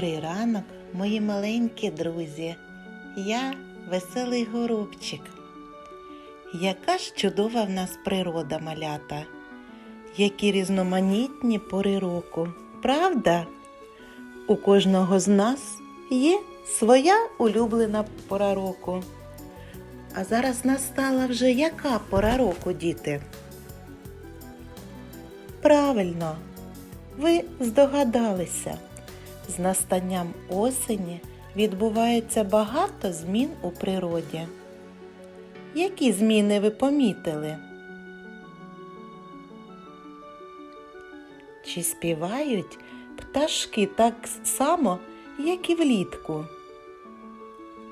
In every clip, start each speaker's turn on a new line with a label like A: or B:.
A: Добрий ранок, мої маленькі друзі. Я веселий горобчик. Яка ж чудова в нас природа малята, які різноманітні пори року, правда? У кожного з нас є своя улюблена пора року. А зараз настала вже яка пора року, діти? Правильно, ви здогадалися. З настанням осені відбувається багато змін у природі. Які зміни ви помітили? Чи співають пташки так само, як і влітку?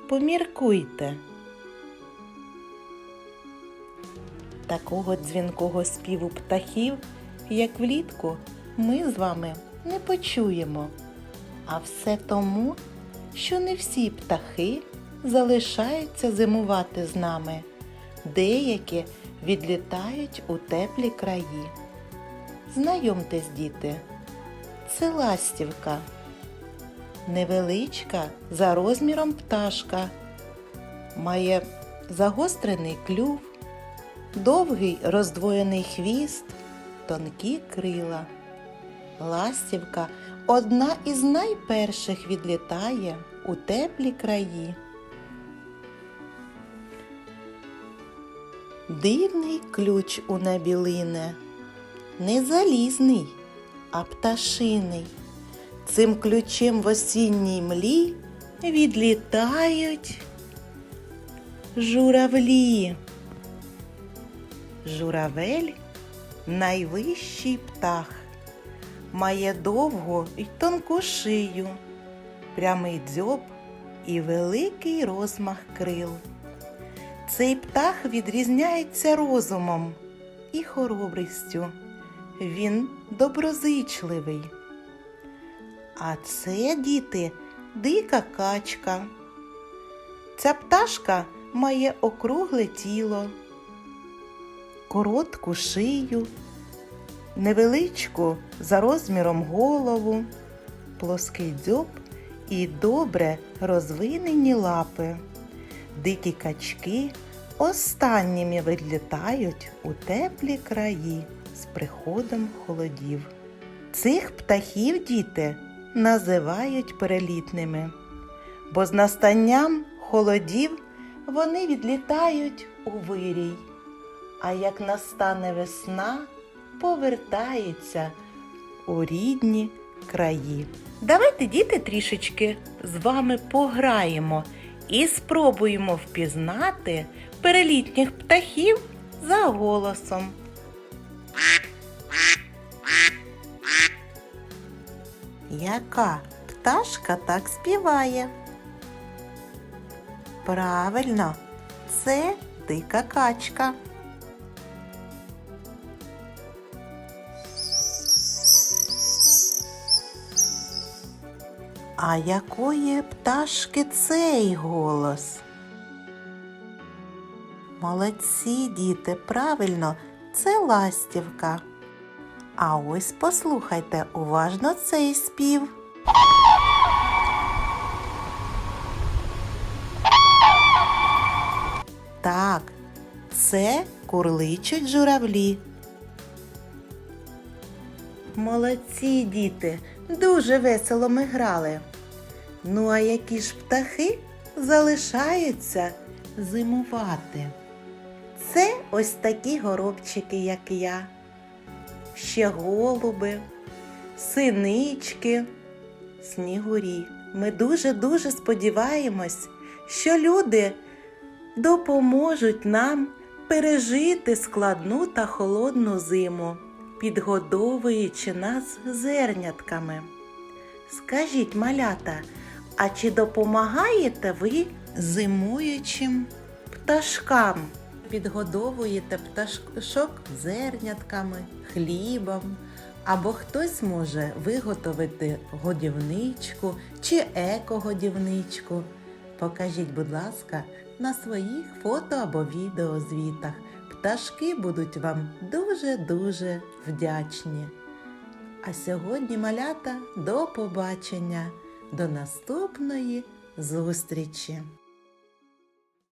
A: Поміркуйте. Такого дзвінкого співу птахів, як влітку, ми з вами не почуємо. А все тому, що не всі птахи залишаються зимувати з нами. Деякі відлітають у теплі краї. Знайомтесь, діти, це ластівка. Невеличка за розміром пташка. Має загострений клюв, довгий роздвоєний хвіст, тонкі крила. Ластівка одна із найперших відлітає у теплі краї. Дивний ключ у небі лине, не залізний, а пташиний. Цим ключем в осінній млі відлітають журавлі. Журавель найвищий птах має довгу й тонку шию, прямий дзьоб і великий розмах крил. Цей птах відрізняється розумом і хоробрістю. Він доброзичливий. А це, діти, дика качка. Ця пташка має округле тіло, коротку шию невеличку за розміром голову, плоский дзьоб і добре розвинені лапи. Дикі качки останніми відлітають у теплі краї з приходом холодів. Цих птахів діти називають перелітними, бо з настанням холодів вони відлітають у вирій. А як настане весна, повертається у рідні краї. Давайте, діти, трішечки з вами пограємо і спробуємо впізнати перелітніх птахів за голосом. Яка пташка так співає? Правильно, це дика качка. А якої пташки цей голос? Молодці, діти, правильно, це ластівка. А ось послухайте уважно цей спів. Так, це курличуть журавлі. Молодці, діти, дуже весело ми грали. Ну, а які ж птахи залишаються зимувати? Це ось такі горобчики, як я, ще голуби, синички, снігурі. Ми дуже-дуже сподіваємось, що люди допоможуть нам пережити складну та холодну зиму підгодовуючи нас зернятками. Скажіть, малята, а чи допомагаєте ви зимуючим пташкам? Підгодовуєте пташок зернятками, хлібом, або хтось може виготовити годівничку чи еко-годівничку. Покажіть, будь ласка, на своїх фото або відеозвітах пташки будуть вам дуже-дуже вдячні. А сьогодні, малята, до побачення! До наступної зустрічі!